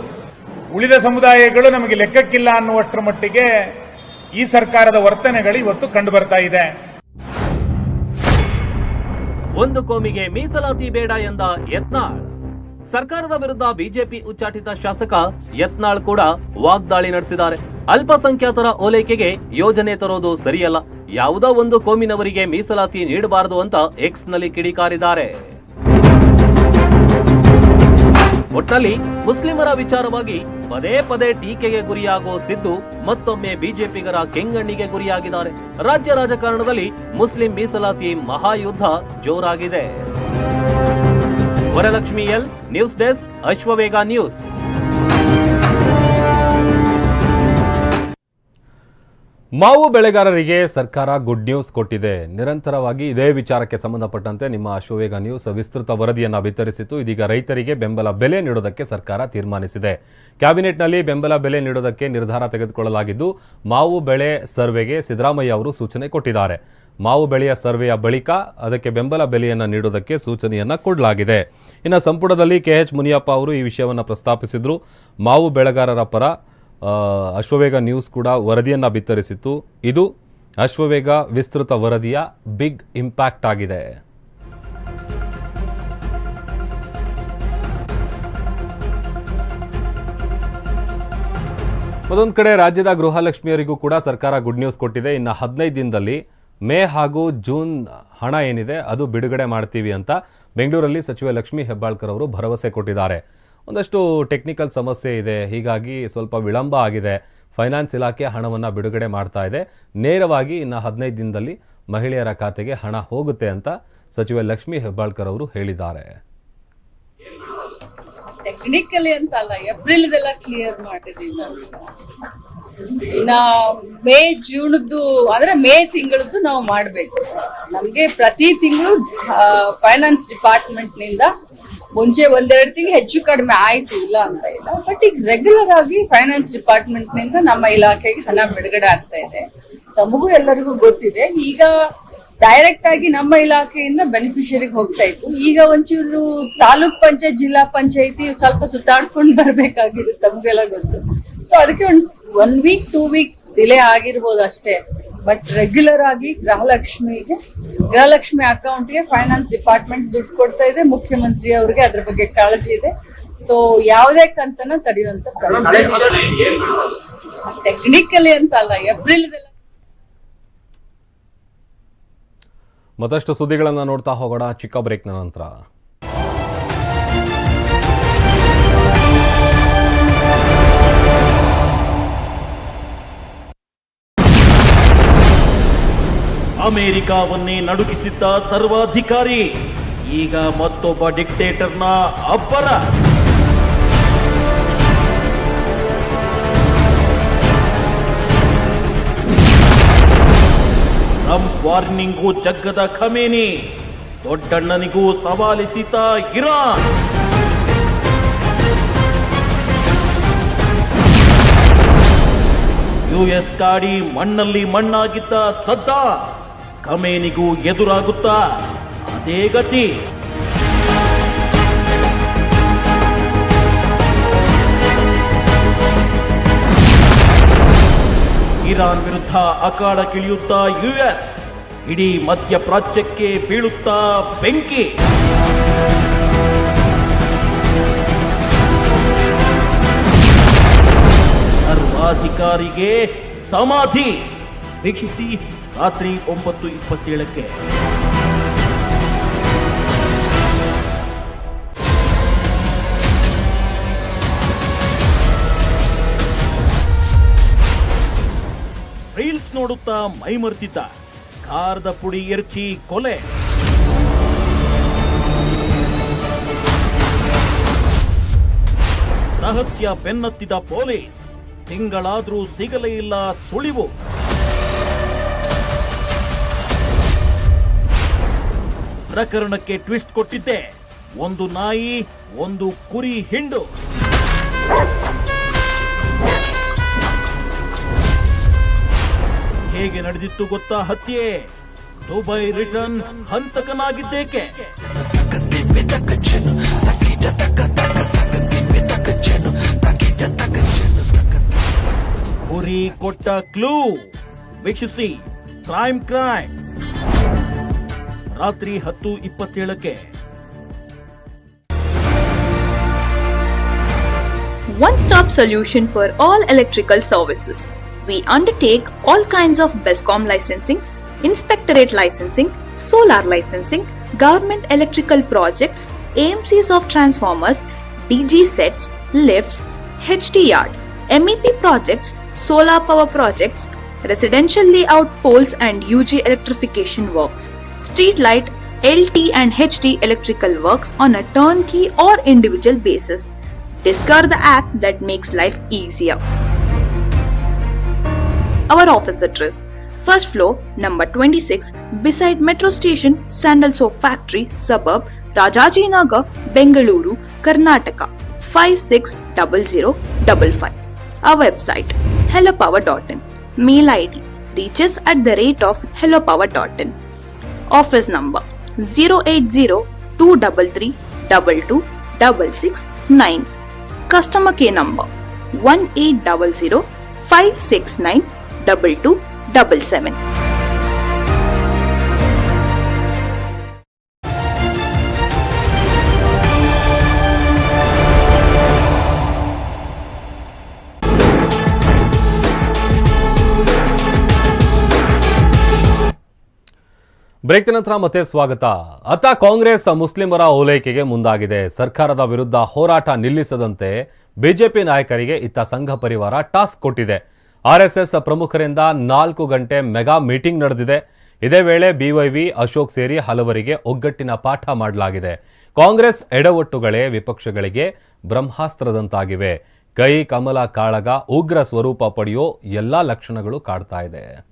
ಉಳಿದ ಸಮುದಾಯಗಳು ನಮಗೆ ಲೆಕ್ಕಕ್ಕಿಲ್ಲ ಅನ್ನುವಷ್ಟರ ಮಟ್ಟಿಗೆ ಈ ಸರ್ಕಾರದ ವರ್ತನೆಗಳು ಇವತ್ತು ಕಂಡು ಬರ್ತಾ ಇದೆ. ಒಂದು ಕೋಮಿಗೆ ಮೀಸಲಾತಿ ಬೇಡ ಎಂದ ಯತ್ನಾಳ್. ಸರ್ಕಾರದ ವಿರುದ್ಧ ಬಿಜೆಪಿ ಉಚ್ಚಾಟಿತ ಶಾಸಕ ಯತ್ನಾಳ್ ಕೂಡ ವಾಗ್ದಾಳಿ ನಡೆಸಿದ್ದಾರೆ. ಅಲ್ಪಸಂಖ್ಯಾತರ ಓಲೈಕೆಗೆ ಯೋಜನೆ ತರೋದು ಸರಿಯಲ್ಲ. ಯಾವುದೋ ಒಂದು ಕೋಮಿನವರಿಗೆ ಮೀಸಲಾತಿ ನೀಡಬಾರದು ಅಂತ ಎಕ್ಸ್ನಲ್ಲಿ ಕಿಡಿಕಾರಿದ್ದಾರೆ. ಒಟ್ನಲ್ಲಿ ಮುಸ್ಲಿಮರ ವಿಚಾರವಾಗಿ ಪದೇ ಪದೇ ಟೀಕೆಗೆ ಗುರಿಯಾಗೋ ಸಿದ್ದು ಮತ್ತೊಮ್ಮೆ ಬಿಜೆಪಿಗರ ಕೆಂಗಣ್ಣಿಗೆ ಗುರಿಯಾಗಿದ್ದಾರೆ. ರಾಜ್ಯ ರಾಜಕಾರಣದಲ್ಲಿ ಮುಸ್ಲಿಂ ಮೀಸಲಾತಿ ಮಹಾಯುದ್ಧ ಜೋರಾಗಿದೆ. Varalakshmi L news desk Ashwavega news. ಮಾವು ಬೆಳೆಗಾರರಿಗೆ ಸರ್ಕಾರ ಗುಡ್ ನ್ಯೂಸ್ ಕೊಟ್ಟಿದೆ. ನಿರಂತರವಾಗಿ ಇದೇ ವಿಚಾರಕ್ಕೆ ಸಂಬಂಧಪಟ್ಟಂತೆ ನಿಮ್ಮ ಅಶ್ವವೇಗ ನ್ಯೂಸ್ ವಿಸ್ತೃತ ವರದಿಯನ್ನು ವಿತರಿಸಿತು ಇದೀಗ ರೈತರಿಗೆ ಬೆಂಬಲ ಬೆಲೆ ನೀಡೋದಕ್ಕೆ ಸರ್ಕಾರ ತೀರ್ಮಾನಿಸಿದೆ. ಕ್ಯಾಬಿನೆಟ್ನಲ್ಲಿ ಬೆಂಬಲ ಬೆಲೆ ನೀಡೋದಕ್ಕೆ ನಿರ್ಧಾರ ತೆಗೆದುಕೊಳ್ಳಲಾಗಿದ್ದು, ಮಾವು ಬೆಳೆ ಸರ್ವೆಗೆ ಸಿದ್ದರಾಮಯ್ಯ ಅವರು ಸೂಚನೆ ಕೊಟ್ಟಿದ್ದಾರೆ. ಮಾವು ಬೆಳೆಯ ಸರ್ವೆಯ ಬಳಿಕ ಅದಕ್ಕೆ ಬೆಂಬಲ ಬೆಲೆಯನ್ನು ನೀಡೋದಕ್ಕೆ ಸೂಚನೆಯನ್ನು ಕೊಡಲಾಗಿದೆ. ಇನ್ನು ಸಂಪುಟದಲ್ಲಿ ಕೆಎಚ್ ಮುನಿಯಪ್ಪ ಅವರು ಈ ವಿಷಯವನ್ನು ಪ್ರಸ್ತಾಪಿಸಿದ್ರು. ಮಾವು ಬೆಳೆಗಾರರ ಪರ ಅಶ್ವವೇಗ ನ್ಯೂಸ್ ಕೂಡ ವರದಿಯನ್ನು ಬಿತ್ತರಿಸಿತ್ತು. ಇದು ಅಶ್ವವೇಗ ವಿಸ್ತೃತ ವರದಿಯ ಬಿಗ್ ಇಂಪ್ಯಾಕ್ಟ್ ಆಗಿದೆ. ಮತ್ತೊಂದು ಕಡೆ ರಾಜ್ಯದ ಗೃಹಲಕ್ಷ್ಮಿಯರಿಗೂ ಕೂಡ ಸರ್ಕಾರ ಗುಡ್ ನ್ಯೂಸ್ ಕೊಟ್ಟಿದೆ. ಇನ್ನು ಹದಿನೈದು ದಿನದಲ್ಲಿ ಮೇ ಹಾಗೂ ಜೂನ್ ಹಣ ಏನಿದೆ ಅದು ಬಿಡುಗಡೆ ಮಾಡ್ತೀವಿ ಅಂತ ಬೆಂಗಳೂರಲ್ಲಿ ಸಚಿವ ಲಕ್ಷ್ಮೀ ಹೆಬ್ಬಾಳ್ಕರ್ ಅವರು ಭರವಸೆ ಕೊಟ್ಟಿದ್ದಾರೆ. ಒಂದಷ್ಟು ಟೆಕ್ನಿಕಲ್ ಸಮಸ್ಯೆ ಇದೆ. ಹೀಗಾಗಿ ಸ್ವಲ್ಪ ವಿಳಂಬ ಆಗಿದೆ. ಫೈನಾನ್ಸ್ ಇಲಾಖೆ ಹಣವನ್ನು ಬಿಡುಗಡೆ ಮಾಡ್ತಾ ಇದೆ. ನೇರವಾಗಿ ಇನ್ನು ಹದಿನೈದು ದಿನದಲ್ಲಿ ಮಹಿಳೆಯರ ಖಾತೆಗೆ ಹಣ ಹೋಗುತ್ತೆ ಅಂತ ಸಚಿವ ಲಕ್ಷ್ಮೀ ಹೆಬ್ಬಾಳ್ಕರ್ ಅವರು ಹೇಳಿದ್ದಾರೆ. ಟೆಕ್ನಿಕಲಿ ಅಂತ ಅಲ್ಲ ಏಪ್ರಿಲ್ದೆಲ್ಲ ಕ್ಲಿಯರ್ ಮಾಡಿದೀವಿ ನಾವು. ಇನ್ನ ಮೇ ಜೂನ್ದು ಅಂದ್ರೆ ಮೇ ತಿಂಗಳದ್ದು ನಾವು ಮಾಡಬೇಕು. ನಮಗೆ ಪ್ರತಿ ತಿಂಗಳು ಫೈನಾನ್ಸ್ ಡಿಪಾರ್ಟ್ಮೆಂಟ್ನಿಂದ ಮುಂಚೆ ಒಂದೆರಡು ತಿಂಗಳು ಹೆಚ್ಚು ಕಡಿಮೆ ಆಯ್ತು ಇಲ್ಲ ಅಂತ ಇಲ್ಲ. ಬಟ್ ಈಗ ರೆಗ್ಯುಲರ್ ಆಗಿ ಫೈನಾನ್ಸ್ ಡಿಪಾರ್ಟ್ಮೆಂಟ್ನಿಂದ ನಮ್ಮ ಇಲಾಖೆಗೆ ಹಣ ಬಿಡುಗಡೆ ಆಗ್ತಾ ಇದೆ. ತಮಗೂ ಎಲ್ಲರಿಗೂ ಗೊತ್ತಿದೆ. ಈಗ ಡೈರೆಕ್ಟ್ ಆಗಿ ನಮ್ಮ ಇಲಾಖೆಯಿಂದ ಬೆನಿಫಿಷರಿಗೆ ಹೋಗ್ತಾ ಇತ್ತು. ಈಗ ಒಂಚೂರು ತಾಲೂಕ್ ಪಂಚಾಯತ್, ಜಿಲ್ಲಾ ಪಂಚಾಯತಿ ಸ್ವಲ್ಪ ಸುತ್ತಾಡ್ಕೊಂಡು ಬರ್ಬೇಕಾಗಿದೆ ತಮಗೆಲ್ಲ ಗೊತ್ತು. ಸೊ ಅದಕ್ಕೆ ಒಂದು one week two week delay ಆಗಿರ್ಬೋದು ಅಷ್ಟೇ. ಬಟ್ ರೆಗ್ಯುಲರ್ ಆಗಿ ಗೃಹಲಕ್ಷ್ಮಿಗೆ ಗೃಹಲಕ್ಷ್ಮಿ ಅಕೌಂಟ್ಗೆ ಫೈನಾನ್ಸ್ ಡಿಪಾರ್ಟ್ಮೆಂಟ್ ದುಡ್ಡು ಕೊಡ್ತಾ ಇದೆ ಮುಖ್ಯಮಂತ್ರಿ ಅವ್ರಿಗೆ ಅದ್ರ ಬಗ್ಗೆ ಕಾಳಜಿ ಇದೆ. ಸೊ ಯಾವುದೇ ಕಂತನ ತಡೆಯುವಂತ ಟೆಕ್ನಿಕಲಿ ಅಂತ ಅಲ್ಲ ಏಪ್ರಿಲ್ ಮತ್ತಷ್ಟು ಸುದ್ದಿಗಳನ್ನು ನೋಡ್ತಾ ಹೋಗೋಣ ಚಿಕ್ಕ ಬ್ರೇಕ್ನ ನಂತರ. ಅಮೆರಿಕಾವನ್ನೇ ನಡುಗಿಸಿದ್ದ ಸರ್ವಾಧಿಕಾರಿ, ಈಗ ಮತ್ತೊಬ್ಬ ಡಿಕ್ಟೇಟರ್ನ ಅಬ್ಬರ. ಟ್ರಂಪ್ ವಾರ್ನಿಂಗು ಜಗ್ಗದ ಖಮೇನಿ, ದೊಡ್ಡಣ್ಣನಿಗೂ ಸವಾಲಿಸಿತ ಇರಾನ್. ಯುಎಸ್ ಕಾಡಿ ಮಣ್ಣಲ್ಲಿ ಮಣ್ಣಾಗಿದ್ದ ಸದ್ದಾ. ಖಮೇನಿಗೂ ಎದುರಾಗುತ್ತಾ ಅದೇ ಗತಿ. ಇರಾನ್ ವಿರುದ್ಧ ಅಖಾಡಕ್ಕಿಳಿಯುತ್ತಾ ಯುಎಸ್. ಇಡೀ ಮಧ್ಯಪ್ರಾಚ್ಯಕ್ಕೆ ಬೀಳುತ್ತಾ ಬೆಂಕಿ. ಸರ್ವಾಧಿಕಾರಿಗೆ ಸಮಾಧಿ. ವೀಕ್ಷಿಸಿ ರಾತ್ರಿ ಒಂಬತ್ತು ಇಪ್ಪತ್ತೇಳಕ್ಕೆ. ರೀಲ್ಸ್ ನೋಡುತ್ತಾ ಮೈಮರ್ತಿದ್ದ ಖಾರದ ಪುಡಿ ಎರ್ಚಿ ಕೊಲೆ. ರಹಸ್ಯ ಬೆನ್ನತ್ತಿದ ಪೊಲೀಸ್ ತಿಂಗಳಾದ್ರೂ ಸಿಗಲೇ ಇಲ್ಲ ಸುಳಿವು. ಪ್ರಕರಣಕ್ಕೆ ಟ್ವಿಸ್ಟ್ ಕೊಟ್ಟಿದ್ದೆ. ಒಂದು ನಾಯಿ, ಒಂದು ಕುರಿ ಹಿಂಡು. ಹೇಗೆ ನಡೆದಿತ್ತು ಗೊತ್ತಾ ಹತ್ಯೆ? ದುಬೈ ರಿಟರ್ನ್ ಹಂತಕನಾಗಿದ್ದೇಕೆ? ಕುರಿ ಕೊಟ್ಟ ಕ್ಲೂ. ವೀಕ್ಷಿಸಿ, ಕ್ರೈಮ್ ಕ್ರೈಮ್. ರಾತ್ರಿ ಹತ್ತು ಇಪ್ಪತ್ತೇಳಕ್ಕೆ one stop solution for all electrical services. We undertake all kinds of BESCOM licensing, inspectorate licensing, solar licensing, government electrical projects, AMCs of transformers, DG sets, lifts, HT yard, MEP projects, solar power projects, residential layout poles and UG electrification works, Street light, LT and HT electrical works on a turnkey or individual basis. Discover the app that makes life easier. our office address. First floor, number 26, beside Metro Station, Sandal Factory, suburb, Rajajinagar, Bengaluru, Karnataka, 560055. Our website, hellopower.in. Mail ID, reaches at the rate of hellopower.in. Office number 080-233-22-669. Customer care number 1800-569-2277. Break ನಂತರ ಮತ್ತೆ ಸ್ವಾಗತ. ಅತ್ತ ಕಾಂಗ್ರೆಸ್ ಮುಸ್ಲಿಮರ ಓಲೈಕೆಗೆ ಮುಂದಾಗಿದೆ. ಸರ್ಕಾರದ ವಿರುದ್ಧ ಹೋರಾಟ ನಿಲ್ಲಿಸದಂತೆ BJP ನಾಯಕರಿಗೆ ಇತ್ತ ಸಂಘ ಪರಿವಾರ ಟಾಸ್ಕ್ ಕೊಟ್ಟಿದೆ. ಆರ್ಎಸ್ಎಸ್ ಪ್ರಮುಖರಿಂದ ನಾಲ್ಕು ಗಂಟೆ ಮೆಗಾ ಮೀಟಿಂಗ್ ನಡೆದಿದೆ. ಇದೇ ವೇಳೆ ಬಿವೈವಿ ಅಶೋಕ್ ಸೇರಿ ಹಲವರಿಗೆ ಒಗ್ಗಟ್ಟಿನ ಪಾಠ ಮಾಡಲಾಗಿದೆ. ಕಾಂಗ್ರೆಸ್ ಎಡವಟ್ಟುಗಳೇ ವಿಪಕ್ಷಗಳಿಗೆ ಬ್ರಹ್ಮಾಸ್ತ್ರದಂತಾಗಿವೆ. ಕೈ, ಕಮಲ, ಕಾಳಗ, ಉಗ್ರ ಸ್ವರೂಪ ಪಡೆಯೋ ಎಲ್ಲಾ ಲಕ್ಷಣಗಳು ಕಾಡ್ತಾ ಇದೆ.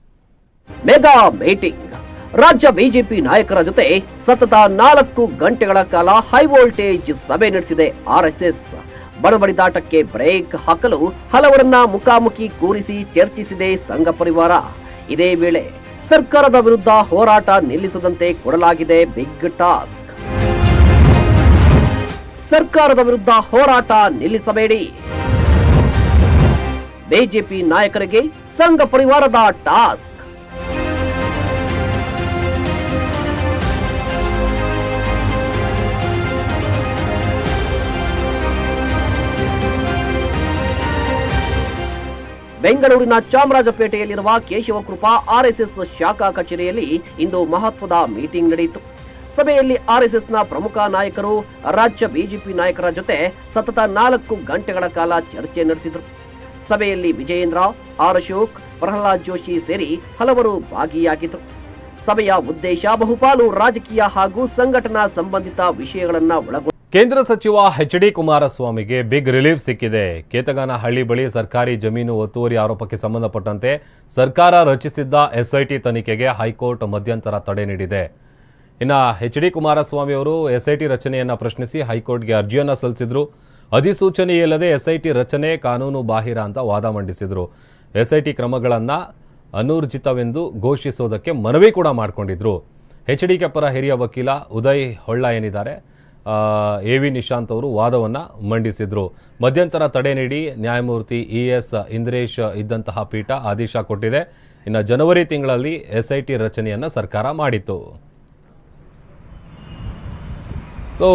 Mega meeting. ರಾಜ್ಯ ಬಿಜೆಪಿ ನಾಯಕರ ಜೊತೆ ಸತತ ನಾಲ್ಕು ಗಂಟೆಗಳ ಕಾಲ ಹೈ ವೋಲ್ಟೇಜ್ ಸಭೆ ನಡೆಸಿದೆ. ಆರ್ಎಸ್ಎಸ್ ಬಡಬಡಿದಾಟಕ್ಕೆ ಬ್ರೇಕ್ ಹಾಕಲು ಹಲವರನ್ನ ಮುಖಾಮುಖಿ ಕೂರಿಸಿ ಚರ್ಚಿಸಿದೆ ಸಂಘ ಪರಿವಾರ. ಇದೇ ವೇಳೆ ಸರ್ಕಾರದ ವಿರುದ್ಧ ಹೋರಾಟ ನಿಲ್ಲಿಸದಂತೆ ಕೊಡಲಾಗಿದೆ ಬಿಗ್ ಟಾಸ್ಕ್ ಸರ್ಕಾರದ ವಿರುದ್ಧ ಹೋರಾಟ ನಿಲ್ಲಿಸಬೇಡಿ. ಬಿಜೆಪಿ ನಾಯಕರಿಗೆ ಸಂಘ ಪರಿವಾರದ ಟಾಸ್ಕ್ ಬೆಂಗಳೂರಿನ ಚಾಮರಾಜಪೇಟೆಯಲ್ಲಿರುವ ಕೇಶವಕೃಪಾ ಆರ್ಎಸ್ಎಸ್ ಶಾಖಾ ಕಚೇರಿಯಲ್ಲಿ ಇಂದು ಮಹತ್ವದ ಮೀಟಿಂಗ್ ನಡೆಯಿತು. ಸಭೆಯಲ್ಲಿ ಆರ್ಎಸ್ಎಸ್ನ ಪ್ರಮುಖ ನಾಯಕರು, ರಾಜ್ಯ ಬಿಜೆಪಿ ನಾಯಕರ ಜೊತೆ ಸತತ ನಾಲ್ಕು ಗಂಟೆಗಳ ಕಾಲ ಚರ್ಚೆ ನಡೆಸಿದರು. ಸಭೆಯಲ್ಲಿ ವಿಜಯೇಂದ್ರ ಆರ್ ಅಶೋಕ್ ಪ್ರಹ್ಲಾದ್ ಜೋಶಿ ಸೇರಿ ಹಲವರು ಭಾಗಿಯಾಗಿದ್ದರು. ಸಭೆಯ ಉದ್ದೇಶ ಬಹುಪಾಲು ರಾಜಕೀಯ ಹಾಗೂ ಸಂಘಟನಾ ಸಂಬಂಧಿತ ವಿಷಯಗಳನ್ನು ಒಳಗೊಂಡ ಕೇಂದ್ರ ಸಚಿವ ಎಚ್ ಡಿ ಕುಮಾರಸ್ವಾಮಿಗೆ ಬಿಗ್ ರಿಲೀಫ್ ಸಿಕ್ಕಿದೆ. ಕೇತಗಾನಹಳ್ಳಿ ಬಳಿ ಸರ್ಕಾರಿ ಜಮೀನು ಒತ್ತುವರಿ ಆರೋಪಕ್ಕೆ ಸಂಬಂಧಪಟ್ಟಂತೆ ಸರ್ಕಾರ ರಚಿಸಿದ್ದ ಎಸ್ಐಟಿ ತನಿಖೆಗೆ ಹೈಕೋರ್ಟ್ ಮಧ್ಯಂತರ ತಡೆ ನೀಡಿದೆ. ಇನ್ನು ಎಚ್ ಡಿ ಕುಮಾರಸ್ವಾಮಿ ಅವರು ಎಸ್ಐಟಿ ರಚನೆಯನ್ನು ಪ್ರಶ್ನಿಸಿ ಹೈಕೋರ್ಟ್ಗೆ ಅರ್ಜಿಯನ್ನು ಸಲ್ಲಿಸಿದ್ರು. ಅಧಿಸೂಚನೆ ಇಲ್ಲದೆ ಎಸ್ಐಟಿ ರಚನೆ ಕಾನೂನು ಬಾಹಿರ ಅಂತ ವಾದ ಮಂಡಿಸಿದರು. ಎಸ್ಐಟಿ ಕ್ರಮಗಳನ್ನು ಅನೂರ್ಜಿತವೆಂದು ಘೋಷಿಸೋದಕ್ಕೆ ಮನವಿ ಕೂಡ ಮಾಡಿಕೊಂಡಿದ್ರು. ಎಚ್ ಡಿ ಪರ ಹಿರಿಯ ವಕೀಲ ಉದಯ್ ಹೊಳ್ಳ ಏನಿದ್ದಾರೆ ಎ ವಿ ನಿಶಾಂತ್ ಅವರು ವಾದವನ್ನು ಮಂಡಿಸಿದರು. ಮಧ್ಯಂತರ ತಡೆ ನೀಡಿ ನ್ಯಾಯಮೂರ್ತಿ ಇ ಎಸ್ ಇಂದ್ರೇಶ್ ಇದ್ದಂತಹ ಪೀಠ ಆದೇಶ ಕೊಟ್ಟಿದೆ. ಇನ್ನು ಜನವರಿ ತಿಂಗಳಲ್ಲಿ ಎಸ್ ಐ ಟಿ ರಚನೆಯನ್ನು ಸರ್ಕಾರ ಮಾಡಿತ್ತು. ಸೊ,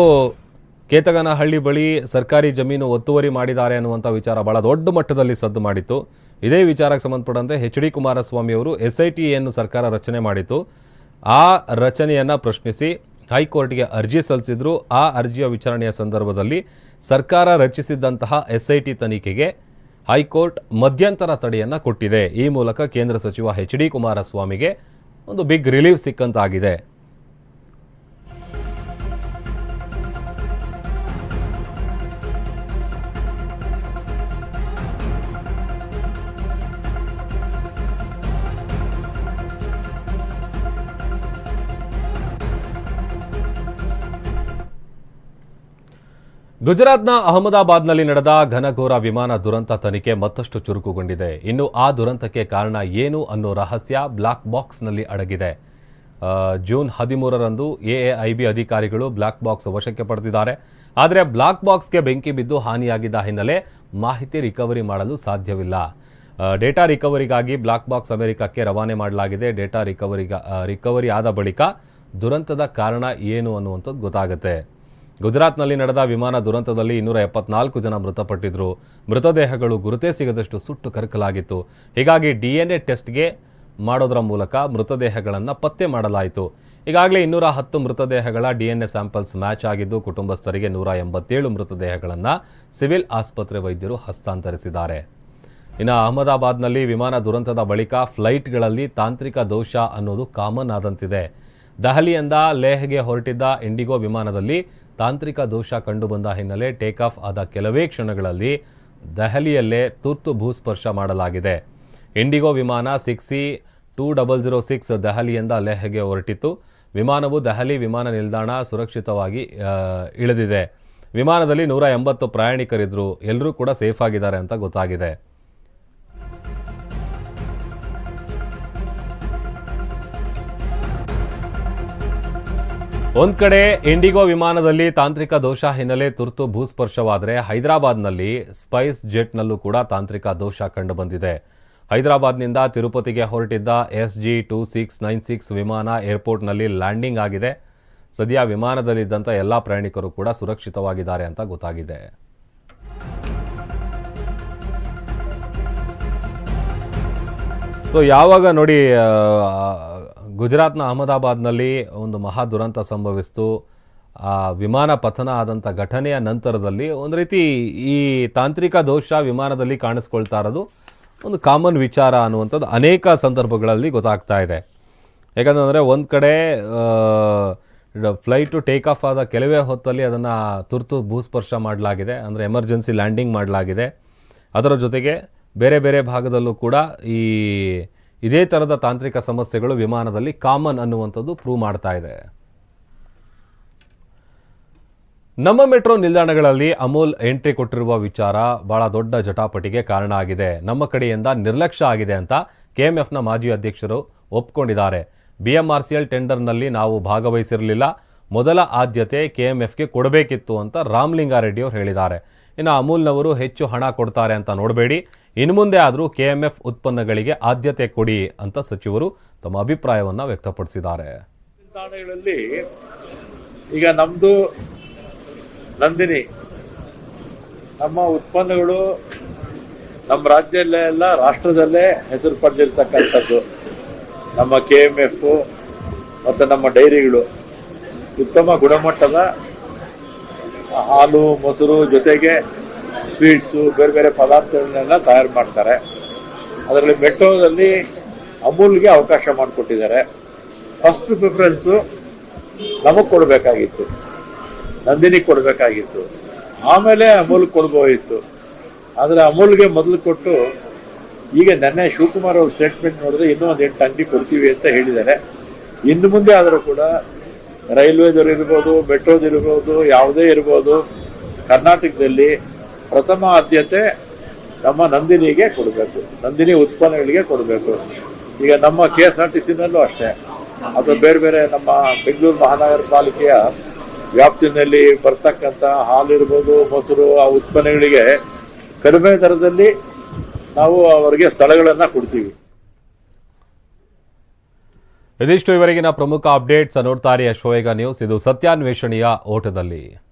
ಕೇತಗನಹಳ್ಳಿ ಬಳಿ ಸರ್ಕಾರಿ ಜಮೀನು ಒತ್ತುವರಿ ಮಾಡಿದ್ದಾರೆ ಅನ್ನುವಂಥ ವಿಚಾರ ಬಹಳ ದೊಡ್ಡ ಮಟ್ಟದಲ್ಲಿ ಸದ್ದು ಮಾಡಿತ್ತು. ಇದೇ ವಿಚಾರಕ್ಕೆ ಸಂಬಂಧಪಟ್ಟಂತೆ ಎಚ್ ಡಿ ಕುಮಾರಸ್ವಾಮಿ ಅವರು ಎಸ್ ಐ ಟಿಯನ್ನು ಸರ್ಕಾರ ರಚನೆ ಮಾಡಿತ್ತು. ಆ ರಚನೆಯನ್ನು ಪ್ರಶ್ನಿಸಿ ಹೈಕೋರ್ಟ್ಗೆ ಅರ್ಜಿ ಸಲ್ಲಿಸಿದ್ರು ಆ ಅರ್ಜಿಯ ವಿಚಾರಣೆಯ ಸಂದರ್ಭದಲ್ಲಿ ಸರ್ಕಾರ ರಚಿಸಿದ್ದಂತಹ ಎಸ್ ಐ ಟಿ ತನಿಖೆಗೆ ಹೈಕೋರ್ಟ್ ಮಧ್ಯಂತರ ತಡೆಯನ್ನು ಕೊಟ್ಟಿದೆ. ಈ ಮೂಲಕ ಕೇಂದ್ರ ಸಚಿವ ಎಚ್ ಡಿ ಕುಮಾರಸ್ವಾಮಿಗೆ ಒಂದು ಬಿಗ್ ರಿಲೀಫ್ ಸಿಕ್ಕಂತಾಗಿದೆ. ಗುಜರಾತ್ನ ಅಹಮದಾಬಾದ್ನಲ್ಲಿ ನಡೆದ ಘನಘೋರ ವಿಮಾನ ದುರಂತ ತನಿಖೆ ಮತ್ತಷ್ಟು ಚುರುಕುಗೊಂಡಿದೆ. ಇನ್ನು ಆ ದುರಂತಕ್ಕೆ ಕಾರಣ ಏನು ಅನ್ನೋ ರಹಸ್ಯ ಬ್ಲಾಕ್ ಬಾಕ್ಸ್ನಲ್ಲಿ ಅಡಗಿದೆ. ಜೂನ್ ಹದಿಮೂರರಂದು ಎಎಐಬಿ ಅಧಿಕಾರಿಗಳು ಬ್ಲಾಕ್ ಬಾಕ್ಸ್ ವಶಕ್ಕೆ ಪಡೆದಿದ್ದಾರೆ. ಆದರೆ ಬ್ಲಾಕ್ ಬಾಕ್ಸ್ಗೆ ಬೆಂಕಿ ಬಿದ್ದು ಹಾನಿಯಾಗಿದ್ದ ಹಿನ್ನೆಲೆ ಮಾಹಿತಿ ರಿಕವರಿ ಮಾಡಲು ಸಾಧ್ಯವಿಲ್ಲ. ಡೇಟಾ ರಿಕವರಿಗಾಗಿ ಬ್ಲಾಕ್ ಬಾಕ್ಸ್ ಅಮೆರಿಕಕ್ಕೆ ರವಾನೆ ಮಾಡಲಾಗಿದೆ. ಡೇಟಾ ರಿಕವರಿಗ ರಿಕವರಿ ಆದ ಬಳಿಕ ದುರಂತದ ಕಾರಣ ಏನು ಅನ್ನುವಂಥದ್ದು ಗೊತ್ತಾಗುತ್ತೆ. ಗುಜರಾತ್ನಲ್ಲಿ ನಡೆದ ವಿಮಾನ ದುರಂತದಲ್ಲಿ ಇನ್ನೂರ ಎಪ್ಪತ್ನಾಲ್ಕು ಜನ ಮೃತಪಟ್ಟಿದ್ರು. ಮೃತದೇಹಗಳು ಗುರುತೇ ಸಿಗದಷ್ಟು ಸುಟ್ಟು ಕರಕಲಾಗಿತ್ತು. ಹೀಗಾಗಿ ಡಿ ಎನ್ ಎ ಟೆಸ್ಟ್ಗೆ ಮಾಡೋದರ ಮೂಲಕ ಮೃತದೇಹಗಳನ್ನು ಪತ್ತೆ ಮಾಡಲಾಯಿತು. ಈಗಾಗಲೇ ಇನ್ನೂರ ಹತ್ತು ಮೃತದೇಹಗಳ D N A samples match ಆಗಿದ್ದು, ಕುಟುಂಬಸ್ಥರಿಗೆ ನೂರ ಎಂಬತ್ತೇಳು ಮೃತದೇಹಗಳನ್ನು ಸಿವಿಲ್ ಆಸ್ಪತ್ರೆ ವೈದ್ಯರು ಹಸ್ತಾಂತರಿಸಿದ್ದಾರೆ. ಇನ್ನು ಅಹಮದಾಬಾದ್ನಲ್ಲಿ ವಿಮಾನ ದುರಂತದ ಬಳಿಕ ಫ್ಲೈಟ್ಗಳಲ್ಲಿ ತಾಂತ್ರಿಕ ದೋಷ ಅನ್ನೋದು ಕಾಮನ್ ಆದಂತಿದೆ. ದೆಹಲಿಯಿಂದ ಲೇಹ್ಗೆ ಹೊರಟಿದ್ದ ಇಂಡಿಗೋ ವಿಮಾನದಲ್ಲಿ ತಾಂತ್ರಿಕ ದೋಷ ಕಂಡುಬಂದ ಹಿನ್ನೆಲೆ ಟೇಕ್ ಆಫ್ ಆದ ಕೆಲವೇ ಕ್ಷಣಗಳಲ್ಲಿ ದೆಹಲಿಯಲ್ಲೇ ತುರ್ತು ಭೂಸ್ಪರ್ಶ ಮಾಡಲಾಗಿದೆ. ಇಂಡಿಗೋ ವಿಮಾನ six two double zero six ದೆಹಲಿಯಿಂದ ಲೆಹ್ಗೆ ಹೊರಟಿತ್ತು. ವಿಮಾನವು ದೆಹಲಿ ವಿಮಾನ ನಿಲ್ದಾಣ ಸುರಕ್ಷಿತವಾಗಿ ಇಳಿದಿದೆ. ವಿಮಾನದಲ್ಲಿ ನೂರ ಎಂಬತ್ತು ಪ್ರಯಾಣಿಕರಿದ್ದರು ಎಲ್ಲರೂ ಕೂಡ ಸೇಫ್ ಆಗಿದ್ದಾರೆ ಅಂತ ಗೊತ್ತಾಗಿದೆ. ಒಂದ್ ಕಡೆ ಇಂಡಿಗೋ ವಿಮಾನದಲ್ಲಿ ತಾಂತ್ರಿಕ ದೋಷ ಹಿನ್ನೆಲೆ ತುರ್ತು ಭೂಸ್ಪರ್ಶವಾದರೆ ಹೈದರಾಬಾದ್ನಲ್ಲಿ ಸ್ಪೈಸ್ ಜೆಟ್ನಲ್ಲೂ ಕೂಡ ತಾಂತ್ರಿಕ ದೋಷ ಕಂಡುಬಂದಿದೆ. ಹೈದರಾಬಾದ್ನಿಂದ ತಿರುಪತಿಗೆ ಹೊರಟಿದ್ದ S G two six nine six ವಿಮಾನ ಏರ್ಪೋರ್ಟ್ನಲ್ಲಿ ಲ್ಯಾಂಡಿಂಗ್ ಆಗಿದೆ. ಸದ್ಯ ವಿಮಾನದಲ್ಲಿದ್ದಂಥ ಎಲ್ಲ ಪ್ರಯಾಣಿಕರು ಕೂಡ ಸುರಕ್ಷಿತವಾಗಿದ್ದಾರೆ ಅಂತ ಗೊತ್ತಾಗಿದೆ. ಸೊ, ಯಾವಾಗ ನೋಡಿ ಗುಜರಾತ್ನ ಅಹಮದಾಬಾದ್ನಲ್ಲಿ ಒಂದು ಮಹಾ ದುರಂತ ಸಂಭವಿಸಿತು. ಆ ವಿಮಾನ ಪತನ ಆದಂಥ ಘಟನೆಯ ನಂತರದಲ್ಲಿ ಒಂದು ರೀತಿ ಈ ತಾಂತ್ರಿಕ ದೋಷ ವಿಮಾನದಲ್ಲಿ ಕಾಣಿಸ್ಕೊಳ್ತಾ ಇರೋದು ಒಂದು ಕಾಮನ್ ವಿಚಾರ ಅನ್ನುವಂಥದ್ದು ಅನೇಕ ಸಂದರ್ಭಗಳಲ್ಲಿ ಗೊತ್ತಾಗ್ತಾ ಇದೆ. ಯಾಕಂತಂದರೆ ಒಂದು ಕಡೆ ಫ್ಲೈಟು ಟೇಕ್ ಆಫ್ ಆದ ಕೆಲವೇ ಹೊತ್ತಲ್ಲಿ ಅದನ್ನು ತುರ್ತು ಭೂಸ್ಪರ್ಶ ಮಾಡಲಾಗಿದೆ, ಅಂದರೆ ಎಮರ್ಜೆನ್ಸಿ ಲ್ಯಾಂಡಿಂಗ್ ಮಾಡಲಾಗಿದೆ. ಅದರ ಜೊತೆಗೆ ಬೇರೆ ಬೇರೆ ಭಾಗದಲ್ಲೂ ಕೂಡ ಈ ಇದೇ ಥರದ ತಾಂತ್ರಿಕ ಸಮಸ್ಯೆಗಳು ವಿಮಾನದಲ್ಲಿ ಕಾಮನ್ ಅನ್ನುವಂಥದ್ದು ಪ್ರೂವ್ ಮಾಡ್ತಾ ಇದೆ. ನಮ್ಮ ಮೆಟ್ರೋ ನಿಲ್ದಾಣಗಳಲ್ಲಿ ಅಮೂಲ್ ಎಂಟ್ರಿ ಕೊಟ್ಟಿರುವ ವಿಚಾರ ಬಹಳ ದೊಡ್ಡ ಜಟಾಪಟಿಗೆ ಕಾರಣ ಆಗಿದೆ. ನಮ್ಮ ಕಡೆಯಿಂದ ನಿರ್ಲಕ್ಷ್ಯ ಆಗಿದೆ ಅಂತ ಕೆಎಂಎಫ್ನ ಮಾಜಿ ಅಧ್ಯಕ್ಷರು ಒಪ್ಕೊಂಡಿದ್ದಾರೆ. ಬಿಎಂಆರ್ಸಿಎಲ್ ಟೆಂಡರ್ನಲ್ಲಿ ನಾವು ಭಾಗವಹಿಸಿರಲಿಲ್ಲ. ಮೊದಲ ಆದ್ಯತೆ ಕೆಎಂಎಫ್ಗೆ ಕೊಡಬೇಕಿತ್ತು ಅಂತ ರಾಮಲಿಂಗಾರೆಡ್ಡಿ ಅವರು ಹೇಳಿದ್ದಾರೆ. ಇನ್ನು ಅಮೂಲ್ನವರು ಹೆಚ್ಚು ಹಣ ಕೊಡ್ತಾರೆ ಅಂತ ನೋಡಬೇಡಿ. ಇನ್ನು ಮುಂದೆ ಆದರೂ ಎಫ್ ಉತ್ಪನ್ನಗಳಿಗೆ ಆದ್ಯತೆ ಕೊಡಿ ಅಂತ ಸಚಿವರು ತಮ್ಮ ಅಭಿಪ್ರಾಯವನ್ನು ವ್ಯಕ್ತಪಡಿಸಿದ್ದಾರೆ. ಈಗ ನಮ್ದು ನಂದಿನಿ, ನಮ್ಮ ಉತ್ಪನ್ನಗಳು ನಮ್ಮ ರಾಜ್ಯದಲ್ಲೇ ಎಲ್ಲ ರಾಷ್ಟ್ರದಲ್ಲೇ ಹೆಸರು ಪಡೆದಿರ್ತಕ್ಕಂಥದ್ದು. ನಮ್ಮ ಕೆ ಎಂ ಎಫ್ ಮತ್ತು ನಮ್ಮ ಡೈರಿಗಳು ಉತ್ತಮ ಗುಣಮಟ್ಟದ ಹಾಲು, ಮೊಸರು ಜೊತೆಗೆ ಸ್ವೀಟ್ಸು ಬೇರೆ ಬೇರೆ ಪದಾರ್ಥಗಳನ್ನೆಲ್ಲ ತಯಾರು ಮಾಡ್ತಾರೆ. ಅದರಲ್ಲಿ ಮೆಟ್ರೋದಲ್ಲಿ ಅಮೂಲ್ಗೆ ಅವಕಾಶ ಮಾಡಿಕೊಟ್ಟಿದ್ದಾರೆ. ಫಸ್ಟ್ ಪ್ರಿಫರೆನ್ಸು ನಮಗೆ ಕೊಡಬೇಕಾಗಿತ್ತು. ನಂದಿನಿ ಕೊಡಬೇಕಾಗಿತ್ತು. ಆಮೇಲೆ ಅಮೂಲ್ ಕೊಡ್ಬೋದಿತ್ತು. ಆದರೆ ಅಮೂಲ್ಗೆ ಮೊದಲು ಕೊಟ್ಟು ಈಗ ನೆನ್ನೆ ಶಿವಕುಮಾರ್ ಅವ್ರ ಸ್ಟೇಟ್ಮೆಂಟ್ ನೋಡಿದ್ರೆ ಇನ್ನೂ ಒಂದು ಎಂಟು ಅಂಗಡಿ ಕೊಡ್ತೀವಿ ಅಂತ ಹೇಳಿದ್ದಾರೆ. ಇನ್ನು ಮುಂದೆ ಆದರೂ ಕೂಡ ರೈಲ್ವೇದವ್ರು ಇರ್ಬೋದು ಮೆಟ್ರೋದಿರ್ಬೋದು ಯಾವುದೇ ಇರ್ಬೋದು, ಕರ್ನಾಟಕದಲ್ಲಿ ಪ್ರಥಮ ಆದ್ಯತೆ ನಮ್ಮ ನಂದಿನಿಗೆ ಕೊಡಬೇಕು. ನಂದಿನಿ ಉತ್ಪನ್ನಗಳಿಗೆ ಕೊಡಬೇಕು. ಈಗ ನಮ್ಮ ಕೆ ಎಸ್ ಆರ್ ಟಿ ಸಿನಲ್ಲೂ ಅಷ್ಟೇ. ಅಥವಾ ಬೇರೆ ಬೇರೆ ನಮ್ಮ ಬೆಂಗಳೂರು ಮಹಾನಗರ ಪಾಲಿಕೆಯ ವ್ಯಾಪ್ತಿನಲ್ಲಿ ಬರ್ತಕ್ಕಂಥ ಹಾಲಿರ್ಬೋದು ಮೊಸರು, ಆ ಉತ್ಪನ್ನಗಳಿಗೆ ಕಡಿಮೆ ದರದಲ್ಲಿ ನಾವು ಅವರಿಗೆ ಸ್ಥಳಗಳನ್ನು ಕೊಡ್ತೀವಿ. ಇದಿಷ್ಟು ಇವರೆಗಿನ ಪ್ರಮುಖ ಅಪ್ಡೇಟ್ಸ್ ನೋಡ್ತಾರೆ ಅಶ್ವವೇಗ ನ್ಯೂಸ್. ಇದು ಸತ್ಯಾನ್ವೇಷಣೆಯ ಓಟದಲ್ಲಿ.